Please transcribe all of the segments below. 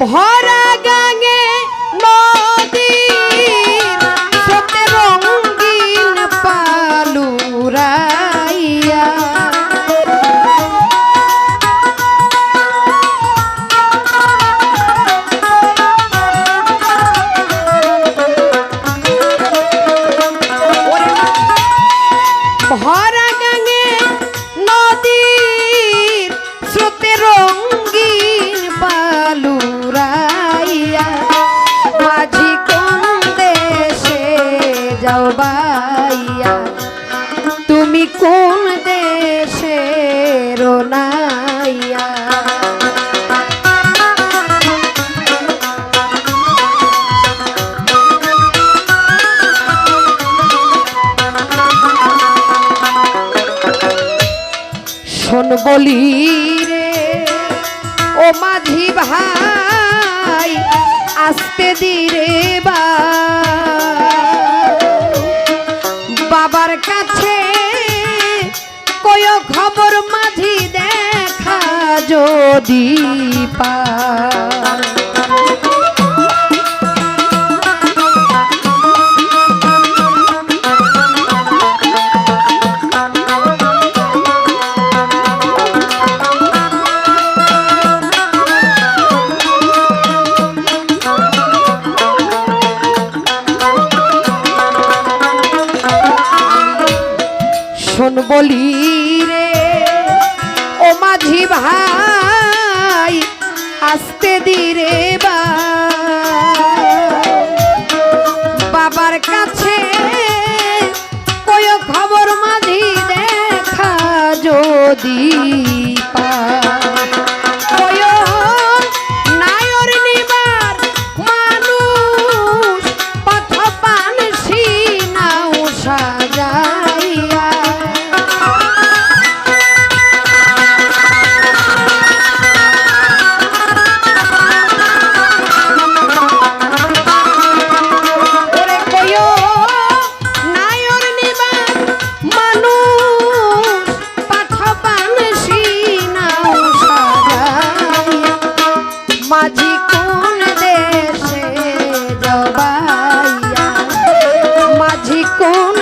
ভরা গাঙে নদীর বলি রে, ও মাঝি ভাই, আসতে দিরে বা। বাবার কাছে কয় খবর মাঝি দেখা যদি পা। বা বাবার কাছে কয় খবর মাঝি দেখা যদি পা মাঝি কোন মাঝি কোন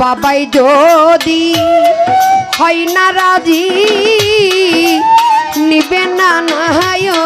বাবাই যদি হয় না রাজি নিবে না নাহায়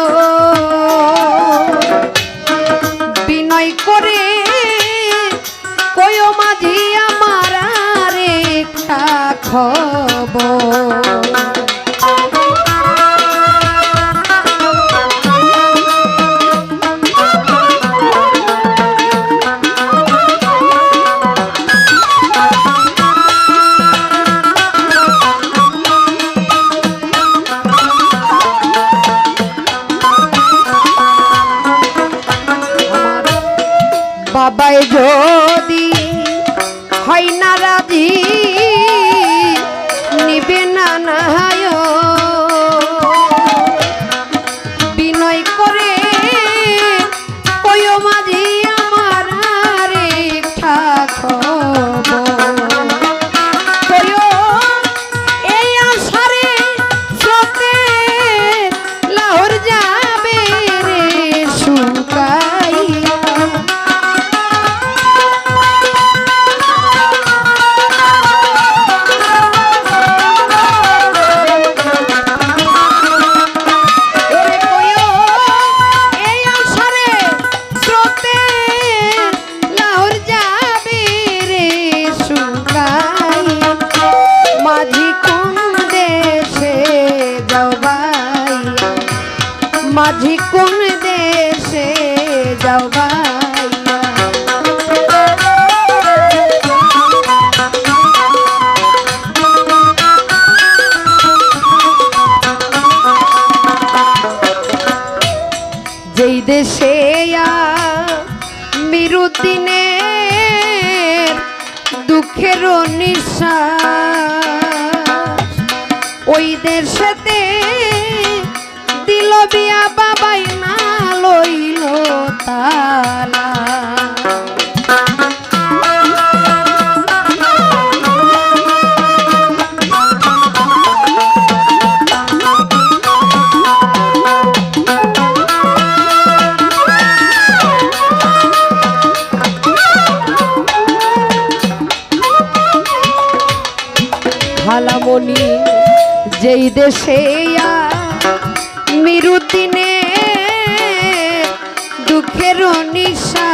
মাঝি কোন দেশে? যাবাইয়া যেই দেশে মিরুদ্দিনের দুঃখের নিঃশ্বাস ওই দেশেতে হইল বিয়া বাবাই না লইল তালা। হালামণি যেই দেশে আর চিরদিনে দুঃখের নিশা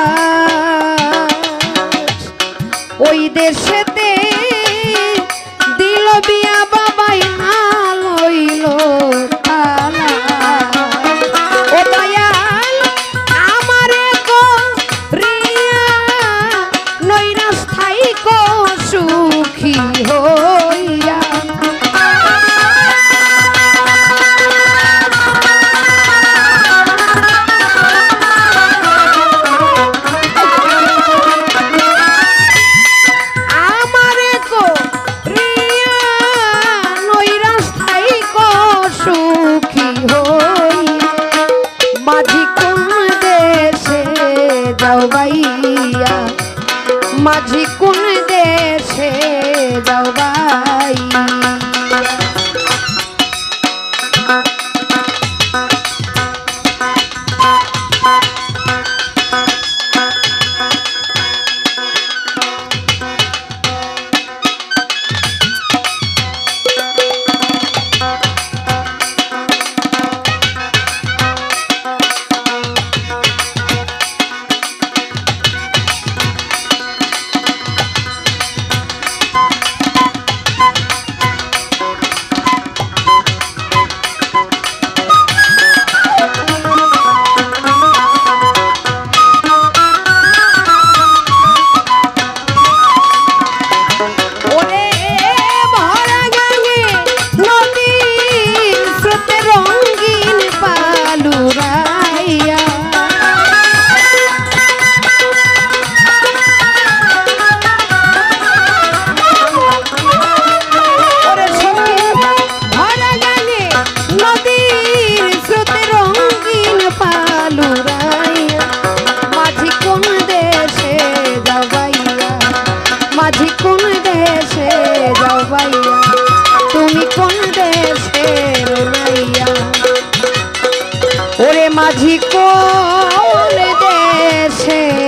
ওই দেশে মাঝি কোন দেশে যাও মাঝি কোন ওরে মাঝি কোন দেশে?